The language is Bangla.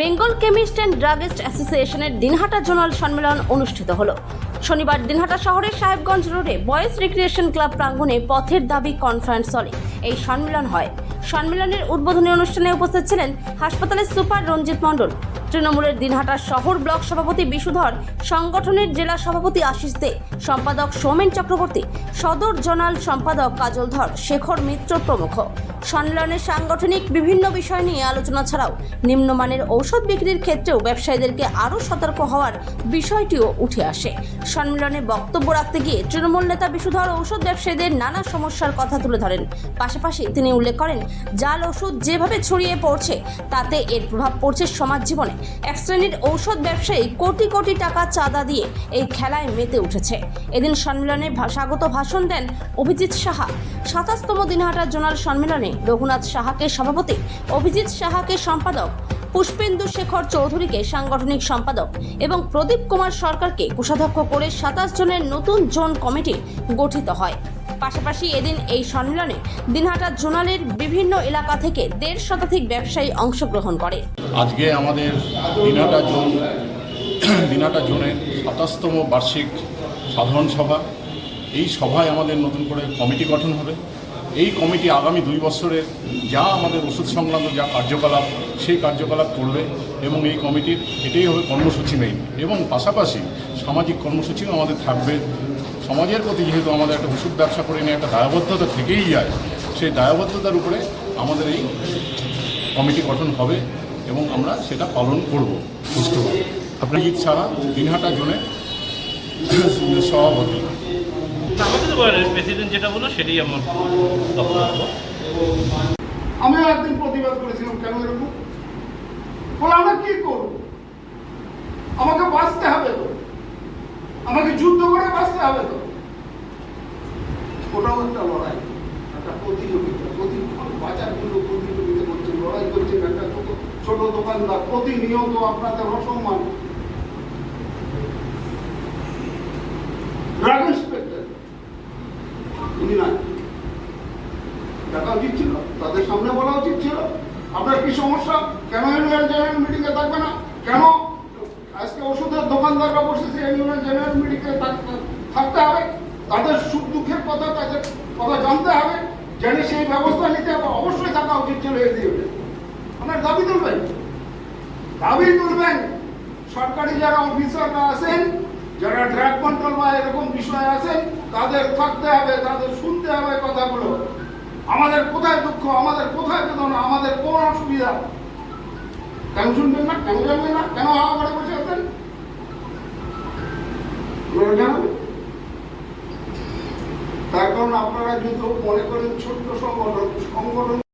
বেঙ্গল কেমিস্ট অ্যান্ড ড্রাগিস্ট অ্যাসোসিয়েশনের দিনহাটা জোনাল সম্মেলন অনুষ্ঠিত হলো। শনিবার দিনহাটা শহরের সাহেবগঞ্জ রোডে বয়েজ রিক্রিয়েশন ক্লাব প্রাঙ্গণে পথের দাবি কনফারেন্স হলে এই সম্মেলন হয়। সম্মেলনের উদ্বোধনী অনুষ্ঠানে উপস্থিত ছিলেন হাসপাতালের সুপার রঞ্জিত মণ্ডল, তৃণমূলের দিনহাটা শহর ব্লক সভাপতি বিশুধর, সংগঠনের জেলা সভাপতি আশিস দে, সম্পাদক সৌমেন চক্রবর্তী, সদর জোনাল সম্পাদক কাজল ধর, শেখর মিত্র প্রমুখ। সম্মেলনে সাংগঠনিক বিভিন্ন বিষয় নিয়ে আলোচনা ছাড়াও নিম্নমানের ঔষধ বিক্রির ক্ষেত্রেও ব্যবসায়ীদেরকে আরও সতর্ক হওয়ার বিষয়টিও উঠে আসে। সম্মেলনে বক্তব্য রাখতে গিয়ে তৃণমূল নেতা বিশুধর ঔষধ ব্যবসায়ীদের নানা সমস্যার কথা তুলে ধরেন। পাশাপাশি তিনি উল্লেখ করেন, জাল ওষুধ যেভাবে ছড়িয়ে পড়ছে, তাতে এর প্রভাব পড়ছে সমাজ জীবনে। এক শ্রেণির ঔষধ ব্যবসায়ী কোটি কোটি টাকা চাঁদা দিয়ে এই খেলায় মেতে উঠেছে। এদিন সম্মেলনে স্বাগত ভাষণ দেন অভিজিৎ সাহা। সাতাশতম দিনহাটা জোনাল সম্মেলনে রঘুনাথ সাহাকে সভাপতি, অভিজিৎ সাহাকে সম্পাদক, পুষ্পেন্দু শেখর চৌধুরীকে সাংগঠনিক সম্পাদক এবং প্রদীপ কুমার সরকারকে কোষাধ্যক্ষ করে সাতাশ জনের নতুন জোন কমিটি গঠিত হয়। পাশাপাশি এদিন এই সম্মেলনে দিনহাটা জোনালের বিভিন্ন এলাকা থেকে দেড় শতাধিক ব্যবসায়ী অংশগ্রহণ করে। আজকে আমাদের দিনাটা জোন দিনাটা জোনের সাতাশতম বার্ষিক সাধারণ সভা। এই সভায় আমাদের নতুন করে কমিটি গঠন হবে। এই কমিটি আগামী দুই বছরের যা আমাদের ওষুধ সংক্রান্ত যা কার্যকলাপ সেই কার্যকলাপ করবে এবং এই কমিটির এটাই হবে কর্মসূচি নেই এবং পাশাপাশি সামাজিক কর্মসূচিও আমাদের থাকবে। সমাজের প্রতি যেহেতু আমাদের একটা ওষুধ ব্যবসা করে নিয়ে একটা দায়বদ্ধতা থেকেই যায় সেই দায়বদ্ধতার উপরে আমাদের এই কমিটি গঠন হবে এবং আমরা সেটা পালন করব। সুষ্ঠুভাবে আপনার ছাড়া দিনহাটা জোনে সভাপতি। আমাকে তো প্রেসিডেন্ট যেটা বলল সেটাই আমার বক্তব্য। একদিন প্রতিবাদ করেছিলাম কেন এরকম? বলে আমরা কি করব? আমাকে বাঁচতে হবে তো। আমাকে যুদ্ধ করে বাঁচতে হবে তো। ওটাও একটা লড়াই একটা প্রতিযোগিতা। প্রতিক্ষণ বাজারগুলো প্রতিযোগিতা করছে লড়াই করছে একটা ছোট ছোট দোকানদার প্রতিনিয়ত আপনাদের অসম্মান ড্রাগ ইন্সপেক্টর উনি নাই দেখা উচিত ছিল তাদের বলা উচিত ছিল। আপনার কি সমস্যা? কেন অ্যানুয়াল জেনারেল মিটিংয়ে থাকবে না? কেন? আজকে ওষুধের দোকানদাররা বসেছে অ্যানুয়াল জেনারেল মিটিংয়ে থাকতে হবে। তাদের সুখ দুঃখের কথা, তাদের কথা জানতে হবে। জেনে সেই ব্যবস্থা নিতে হবে। অবশ্যই থাকা উচিত ছিল এই দিয়ে আপনার দাবি তুলবেন? দাবি তুলবেন। সরকারি যারা অফিসাররা আছেন, যারা ড্রাগ কন্ট্রোল বা এরকম বিষয় আছেন, তাদের থাকতে হবে, তাদের শুনতে হবে কথাগুলো। আমাদের কোথায় দুঃখ, আমাদের কোথায় বেদনা, আমাদের কোন অসুবিধা? কেন শুনবেন না? কেন জানবেন না? কেন হাওয়া করে বসে আছেন? তার কারণ আপনারা যদি মনে করেন ছোট্ট সংগঠন সংগঠন